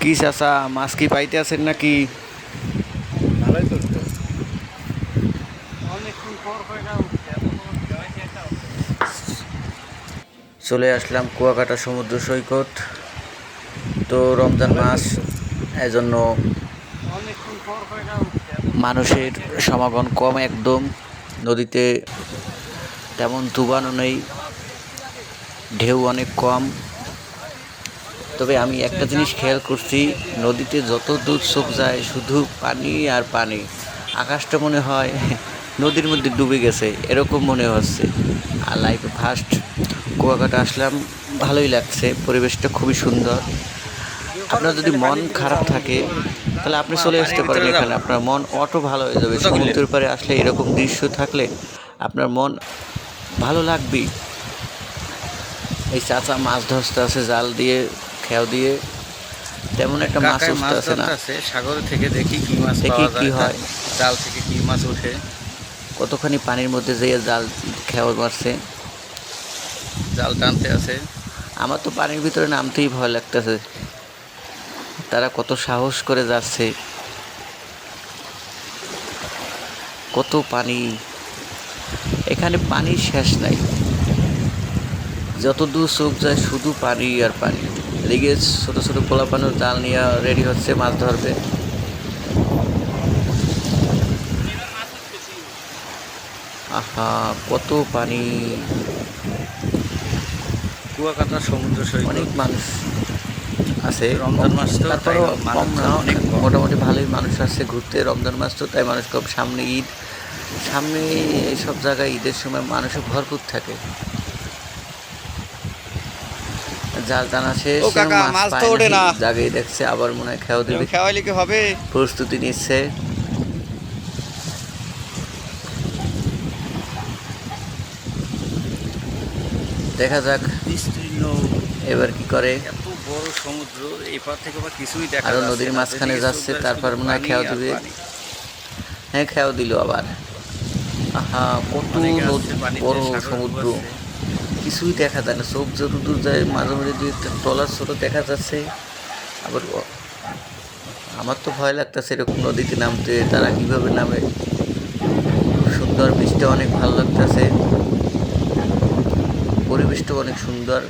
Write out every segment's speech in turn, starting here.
কি চাচা মাছ কি পাইতে আছেন নাকি? চলে আসলাম কুয়াকাটা সমুদ্র সৈকত। তো রমজান মাস এজন্য মানুষের সমাগম কম একদম। নদীতে তেমন তুবানো নেই ঢেউ অনেক কম। তবে আমি একটা জিনিস খেয়াল করছি, নদীতে যত দূর চোখ যায়, শুধু পানি আর পানি। আকাশটা মনে হয় নদীর মধ্যে ডুবে গেছে, এরকম মনে হচ্ছে। আর লাইফে ফার্স্ট কুয়াকাটা আসলাম, ভালোই লাগছে, পরিবেশটা খুবই সুন্দর। আপনার যদি মন খারাপ থাকে, তাহলে আপনি চলে আসতে পারেন এখানে। আপনার মন অটো ভালো হয়ে যাবে, সমুদ্রের পারে আসলে এরকম দৃশ্য থাকলে আপনার মন ভালো লাগবেই। এই চাচা মাছ ধরতে আছে জাল দিয়ে খেয়াও দিয়ে তেমন একটা মাছ আছে না। সাগর থেকে দেখি কি মাছ দেখি কি হয়। জাল থেকে কি মাছ ওঠে কতখানি পানির মধ্যে যেয়ে জাল খেয়াও মারছে। জাল টানতে আছে আমার তো পানির ভিতরে নামতেই ভয় লাগতেছে। তারা কত সাহস করে যাচ্ছে। কত পানি। এখানে পানির শেষ নাই। যত দূর চোখ যায় শুধু পানি আর পানি। এদিকে ছোটো ছোটো পোলাপানোর জাল নিয়ে রেডি হচ্ছে মাছ ধরবে। আহা কত পানি। কুয়াকাটা সমুদ্র সৈকত। অনেক মানুষ আছে। রমজান মাস তো, তারপরেও অনেক মোটামুটি ভালোই মানুষ আসছে ঘুরতে রমজান মাস তো তাই মানুষ কম। সামনে ঈদ সামনে এইসব জায়গায় ঈদের সময় মানুষ ভরপুর থাকে। জাল টানা শেষ ও কাকা, মাছ তো ওঠে না। জায়গায় দেখছে আবার মনে হয় খেয়াও দেবে। খাওয়াইলে কি হবে? প্রস্তুতি নিচ্ছে। দেখা যাক বিস্তীর্ণ। এবার কি করে। এত বড় সমুদ্র এই পার থেকে আবার কিছুই দেখা আরও নদীর মাঝখানে যাচ্ছে, তারপর মনে হয় খেয়াও দিবে। হ্যাঁ খেয়াও দিল আবার। আহা কত নদ- বড় সমুদ্র। কিছুই দেখা যায় না। চোখ যত দূর যায়, মাঝে মাঝে দুই একটা ট্রলার ছোট দেখা যাচ্ছে। আবার আমার তো ভয় লাগতেছে এরকম নদীতে নামতে, তারা কীভাবে নামে। সুন্দর বৃষ্টি অনেক ভালো লাগতেছে। পরিবেশটাও অনেক সুন্দর।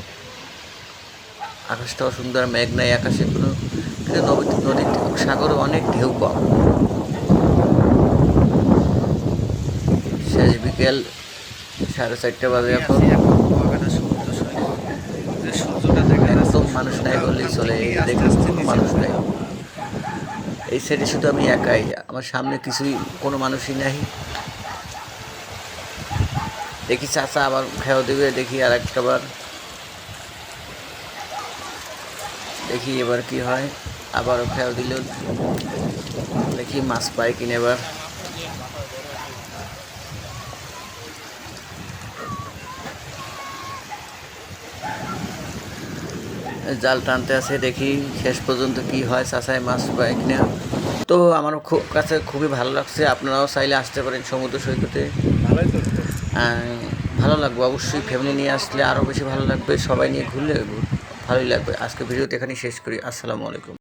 আকাশটাও সুন্দর, মেঘ নাই, আকাশে কোনো কিন্তু নদী নদীতে সাগরে অনেক ঢেউ কম শেষ বিকেল সাড়ে চারটে বাজে এখন আছি এখন কুয়াকাটা সমুদ্র সৈকত। যে সূর্যটা দেখা যাচ্ছে, একদম মানুষ নাই বললেই চলে মানুষ নাই। এই সাইডে শুধু আমি একাই, আমার সামনে কিছুই, কোনো মানুষই নাই। দেখি চাচা আবার খেয়াও দেবে, দেখি আর একটা বার। দেখি এবার কি হয়, আবারও খেয়াও দিল। দেখি মাছ পাই কিনে এবার। জাল টানতে আছে দেখি শেষ পর্যন্ত কি হয় চাষায় মাছ পায় কিনা। তো আমার খুব কাছে খুবই ভালো লাগছে আপনারাও চাইলে আসতে পারেন সমুদ্র সৈকতে। ভালোই ভালো লাগবে অবশ্যই ফ্যামিলি নিয়ে আসলে আরও বেশি ভালো লাগবে সবাই নিয়ে ঘুরলে ভালোই লাগবে। আজকে ভিডিওতে এখানেই শেষ করি আসসালামু আলাইকুম।